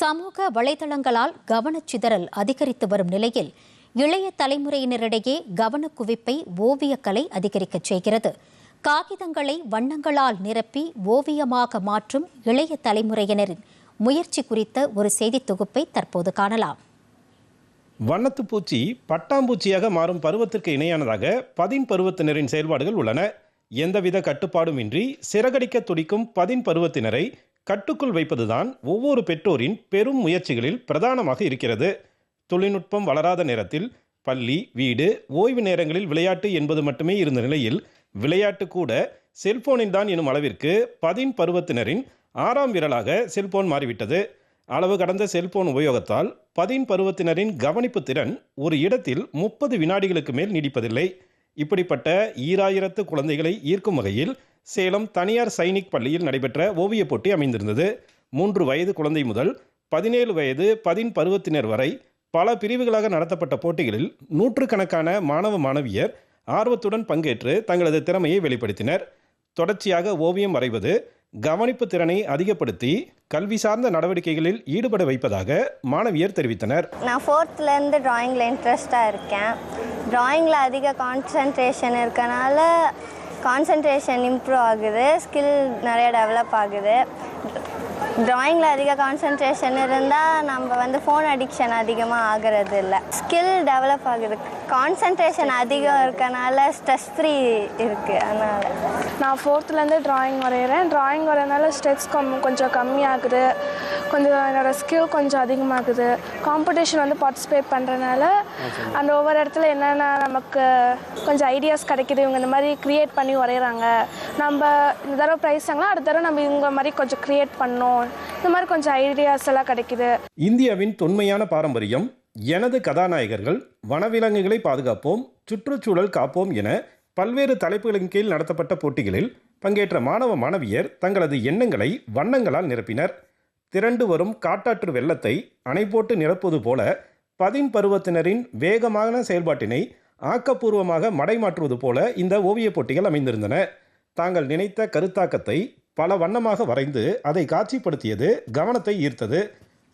சமூக வலைதளங்களால் கவனச்சிதறல் அதிகரித்து வரும் நிலையில் இளைய தலைமுறையினரிடையே கவனக்குவிப்பை ஓவியக்கலை அதிகரிக்கச் செய்கிறது. காகிதங்களை வண்ணங்களால் நிரப்பி ஓவியமாக மாற்றும் இளைய தலைமுறையினரின் முயற்சி குறித்த ஒரு செய்தித் தொகுப்பை தற்போது காணலாம். வண்ணத்து பூச்சி பட்டாம்பூச்சியாக மாறும் பருவத்திற்கு இணையானதாக பதின் பருவத்தினரின் செயல்பாடுகள் உள்ளன. எந்தவித கட்டுப்பாடும் இன்றி சிறகடிக்க துடிக்கும் பதின் பருவத்தினரை கட்டுக்குள் வைப்பதுதான் ஒவ்வொரு பெற்றோரின் பெரும் முயற்சிகளில் பிரதானமாக இருக்கிறது. தொழில்நுட்பம் வளராத நேரத்தில் பள்ளி வீடு ஓய்வு நேரங்களில் விளையாட்டு என்பது மட்டுமே இருந்த நிலையில் விளையாட்டு கூட செல்போனில் தான் எனும் அளவிற்கு பதின் பருவத்தினரின் ஆறாம் விரலாக செல்போன் மாறிவிட்டது. அளவு கடந்த செல்போன் உபயோகத்தால் பதின் பருவத்தினரின் கவனிப்பு திறன் ஒரு இடத்தில் முப்பது வினாடிகளுக்கு மேல் நீடிப்பதில்லை. இப்படிப்பட்ட ஈராயிரத்து குழந்தைகளை ஈர்க்கும் வகையில் சேலம் தனியார் சைனிக் பள்ளியில் நடைபெற்ற ஓவியப் போட்டி அமைந்திருந்தது. மூன்று வயது குழந்தை முதல் பதினேழு வயது பதின் பருவத்தினர் வரை பல பிரிவுகளாக நடத்தப்பட்ட போட்டிகளில் நூற்றுக்கணக்கான மாணவ மாணவியர் ஆர்வத்துடன் பங்கேற்று தங்களது திறமையை வெளிப்படுத்தினர். தொடர்ச்சியாக ஓவியம் வரைவது கவனிப்பு திறனை அதிகப்படுத்தி கல்வி சார்ந்த நடவடிக்கைகளில் ஈடுபட வைப்பதாக மாணவியர் தெரிவித்தனர். நான் ஃபோர்த்துலேருந்து ட்ராயிங்கில் இன்ட்ரெஸ்டாக இருக்கேன். ட்ராயிங்கில் அதிக கான்சன்ட்ரேஷன் இருக்கனால கான்சன்ட்ரேஷன் இம்ப்ரூவ் ஆகுது ஸ்கில் நிறைய டெவலப் ஆகுது. ட்ராயிங்கில் அதிக கான்சன்ட்ரேஷன் இருந்தால் நம்ம வந்து ஃபோன் அடிக்ஷன் அதிகமாக ஆகிறது இல்லை. ஸ்கில் டெவலப் ஆகுது. கான்சன்ட்ரேஷன் அதிகம் இருக்கனால ஸ்ட்ரெஸ் ஃப்ரீ இருக்குது அதனால். நான் ஃபோர்த்துலேருந்து டிராயிங் வரைகிறேன் டிராயிங் வரையனால ஸ்ட்ரெஸ் கம் கொஞ்சம் கம்மியாகுது. கொஞ்சம் என்னோடய ஸ்கில் கொஞ்சம் அதிகமாகுது. காம்படிஷன் வந்து பார்ட்டிசிபேட் பண்ணுறனால அந்த ஒவ்வொரு இடத்துல என்னென்ன நமக்கு கொஞ்சம் ஐடியாஸ் கிடைக்குது இவங்க இந்த மாதிரி க்ரியேட் பண்ணி வரைகிறாங்க நம்ம இந்த தடவை ப்ரைஸ் வாங்கலாம் அடுத்த தடவை நம்ம இவங்க மாதிரி கொஞ்சம் க்ரியேட் பண்ணோம் இந்த மாதிரி கொஞ்சம் ஐடியாஸ் எல்லாம் கிடைக்குது. இந்தியாவின் தொன்மையான பாரம்பரியம் எனது கதாநாயகர்கள் வனவிலங்குகளை பாதுகாப்போம் சுற்றுச்சூழல் காப்போம் என பல்வேறு தலைப்புகளின் கீழ் நடத்தப்பட்ட போட்டிகளில் பங்கேற்ற மாணவ மாணவியர் தங்களது எண்ணங்களை வண்ணங்களால் நிரப்பினர். திரண்டு வரும் காட்டாற்று வெள்ளத்தை அணை போட்டு நிரப்புவது போல பதின் பருவத்தினரின் வேகமான செயல்பாட்டினை ஆக்கப்பூர்வமாக மடைமாற்றுவது போல இந்த ஓவியப் போட்டிகள் அமைந்திருந்தன. தாங்கள் நினைத்த கருத்தாக்கத்தை பல வண்ணமாக வரைந்து அதை காட்சிப்படுத்தியது கவனத்தை ஈர்த்தது.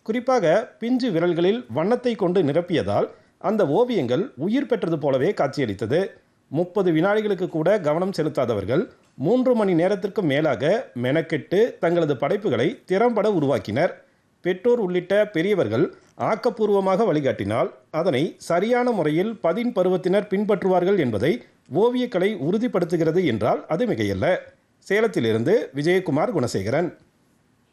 குறிப்பாக பிஞ்சு விரல்களில் வண்ணத்தை கொண்டு நிரப்பியதால் அந்த ஓவியங்கள் உயிர் பெற்றது போலவே காட்சியளித்தது. முப்பது வினாடிகளுக்கு கூட கவனம் செலுத்தாதவர்கள் மூன்று மணி நேரத்திற்கு மேலாக மெனக்கெட்டு தங்களது படைப்புகளை திறம்பட உருவாக்கினர். பெற்றோர் உள்ளிட்ட பெரியவர்கள் ஆக்கப்பூர்வமாக வழிகாட்டினால் அதனை சரியான முறையில் பதின் பருவத்தினர் பின்பற்றுவார்கள் என்பதை ஓவியக்கலை உறுதிப்படுத்துகிறது என்றால் அது மிகையல்ல. சேலத்திலிருந்து விஜயகுமார் குணசேகரன்.